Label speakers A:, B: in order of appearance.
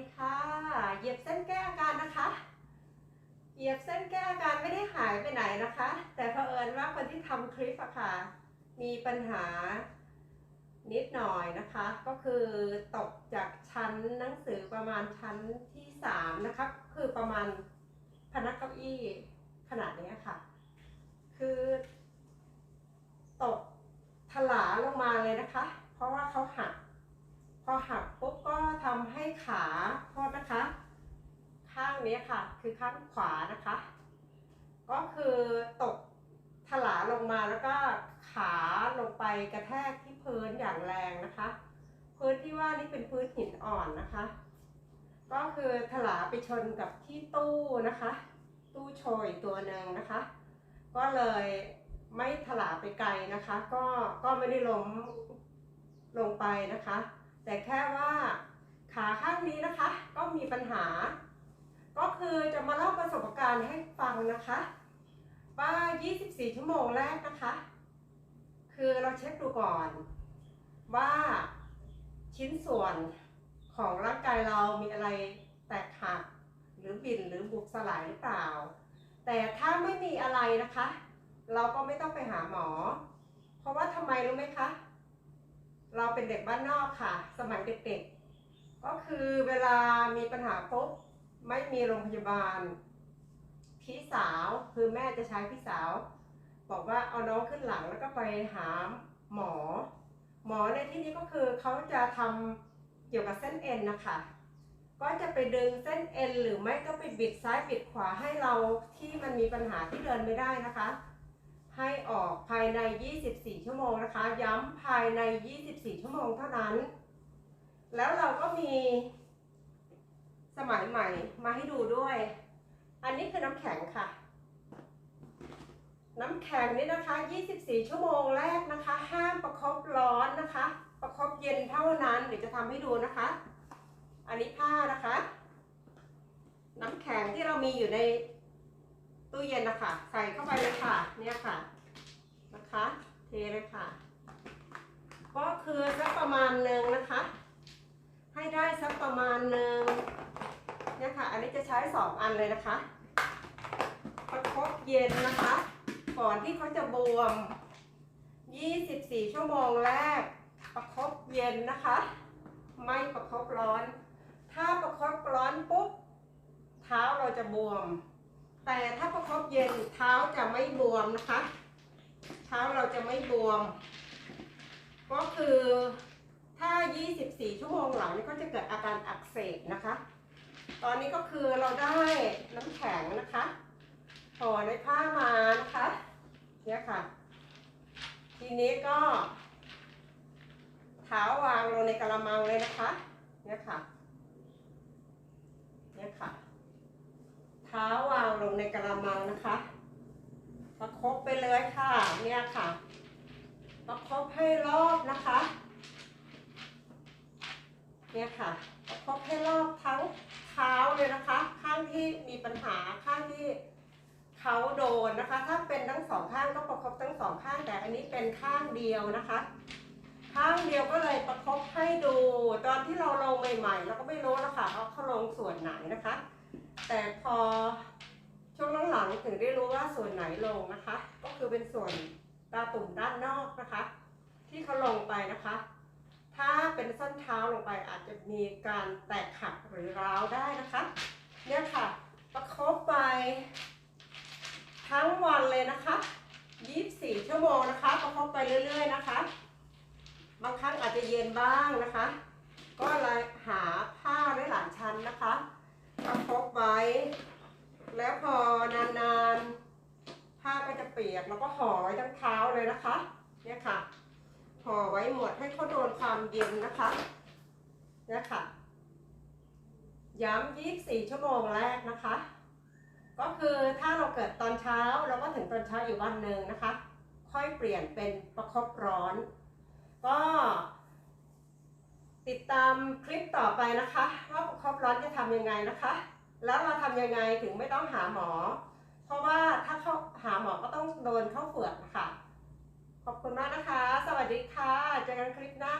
A: ดีค่ะ เหยียบเส้นแก้อาการนะคะ เหยียบเส้นแก้อาการไม่ได้หายไปไหนนะคะ แต่เผอิญว่าคนที่ทำคลิปอะค่ะ มีปัญหานิดหน่อยนะคะ ก็คือตกจากชั้นหนังสือประมาณชั้นที่สามนะคะ คือประมาณพนักเก้าอี้ขนาดนี้ค่ะ คือตกถลาลงมาเลยนะคะ เพราะว่าเขาหัก พอหักปุ๊บก็ทำให้ขาโทษนะคะ ข้างนี้ค่ะ คือ ขวานะคะ ก็คือตกถลาลงมาแล้วก็ขาลงไปกระแทกที่พื้นอย่างแรงนะคะ พื้นที่ว่านี่เป็นพื้นหินอ่อนนะคะ ก็คือถลาไปชนกับที่ตู้นะคะ ตู้โชยตัวหนึ่งนะคะ ก็เลยไม่ถลาไปไกลนะคะ ก็ก็ไม่ได้ล้มลงไปนะคะ แต่แค่ว่าขาข้างนี้นะคะ ก็มีปัญหา ก็คือจะมาเล่าระสบการณ์ให้ฟังนะคะ ว่า 24 ชั่วโมงแรกนะคะ คือเราเช็คดูก่อน ว่าชิ้นส่วนของร่างกายเรามีอะไรแตกหักหรือบินหรือบุกสลายหรือเปล่า แต่ถ้าไม่มีอะไรนะคะ เราก็ไม่ต้องไปหาหมอ เพราะว่าทำไมรู้ไหมคะ เราเป็นเด็กบ้านนอกค่ะ สมัยเด็กๆ ก็คือเวลามีปัญหาปุ๊บไม่มีโรงพยาบาล พี่สาวคือแม่จะใช้พี่สาว บอกว่าเอาน้องขึ้นหลังแล้วก็ไปหาหมอ หมอในที่นี้ก็คือเขาจะทำเกี่ยวกับเส้นเอ็นนะคะ ก็จะไปดึงเส้นเอ็นหรือไม่ก็ไปบิดซ้ายบิดขวาให้เราที่มันมีปัญหาที่เดินไม่ได้นะคะ ให้ออกภายใน 24 ชั่วโมงนะคะ ย้ำภายใน 24 ชั่วโมงเท่านั้น แล้วเราก็มีสมัยใหม่มาให้ดูด้วย อันนี้คือน้ำแข็งค่ะ น้ำแข็งนี่นะคะ 24 ชั่วโมงแรกนะคะ ห้ามประคบร้อนนะคะ ประคบเย็นเท่านั้น เดี๋ยวจะทำให้ดูนะคะ อันนี้ผ้านะคะ น้ำแข็งที่เรามีอยู่ในตู้เย็นนะคะ ใส่เข้าไปเลยค่ะ เนี่ยค่ะ นะคะ เทเลยค่ะ ก็คือสักประมาณหนึ่งนะคะ ให้ได้สักประมาณหนึ่งเนี่ยค่ะ อันนี้จะใช้สองอันเลยนะคะ เย็นนะคะ ก่อนที่เขาจะบวม 24 ชั่วโมงแรก ประคบเย็นนะคะ ไม่ประคบร้อน ถ้าประคบร้อนปุ๊บ เท้าเราจะบวม แต่ถ้าประคบเย็นเท้าจะไม่บวมนะคะ เท้าเราจะไม่บวม ก็คือถ้า 24 ชั่วโมงหลังนี่ก็จะเกิดอาการอักเสบนะคะ ตอนนี้ก็คือเราได้น้ำแข็งนะคะ ห่อในผ้ามานะคะ เนี่ยค่ะ ทีนี้ก็เท้าวางลงในกระมังเลยนะคะ เนี่ยค่ะ เนี่ยค่ะ เท้าวางลงในกระมังนะคะประคบไปเลยค่ะ เนี่ยค่ะประคบให้รอบนะคะ เนี่ยค่ะประคบให้รอบทั้งเท้าเลยนะคะ ข้างที่มีปัญหาข้างที่ เขาโดนนะคะ ถ้าเป็นทั้งสองข้างก็ประคบทั้งสองข้างแต่อันนี้เป็นข้างเดียวนะคะ ข้างเดียวก็เลยประคบให้ดู ตอนที่เราลงใหม่ๆเราก็ไม่รู้แล้วค่ะว่าเขาลงส่วนไหนนะคะ แต่พอช่วงหลังๆถึงได้รู้ว่าส่วนไหนลงนะคะ ก็คือเป็นส่วนตาตุ่มด้านนอกนะคะ ที่เขาลงไปนะคะ ถ้าเป็นส้นเท้าลงไปอาจจะมีการแตกหักหรือร้าวได้นะคะ เนี่ยค่ะ ประคบไป เลยนะคะ24 ชั่วโมงนะคะประคบไปเรื่อย ๆ นะคะ บางครั้งอาจจะเย็นบ้างนะคะ ก็เลยหาผ้าได้หลายชั้นนะคะประคบไว้ แล้วพอนานๆ ผ้าก็จะเปียกแล้วก็ห่อไว้ทั้งเท้าเลยนะคะ เนี่ยค่ะห่อไว้หมดให้เขาโดนความเย็นนะคะ เนี่ยค่ะ ย้ำ24 ชั่วโมงแรกนะคะ ก็คือถ้าเราเกิดตอนเช้าเราก็ถึงตอนเช้าอยู่วันหนึ่งนะคะ ค่อยเปลี่ยนเป็นประคบร้อน ก็ติดตามคลิปต่อไปนะคะว่าประคบร้อนจะทำยังไงนะคะ แล้วเราทำยังไงถึงไม่ต้องหาหมอ เพราะว่าถ้าเขาหาหมอก็ต้องโดนเข้าเฝือกนะคะขอบคุณมากนะคะ สวัสดีค่ะเจอกันคลิปหน้า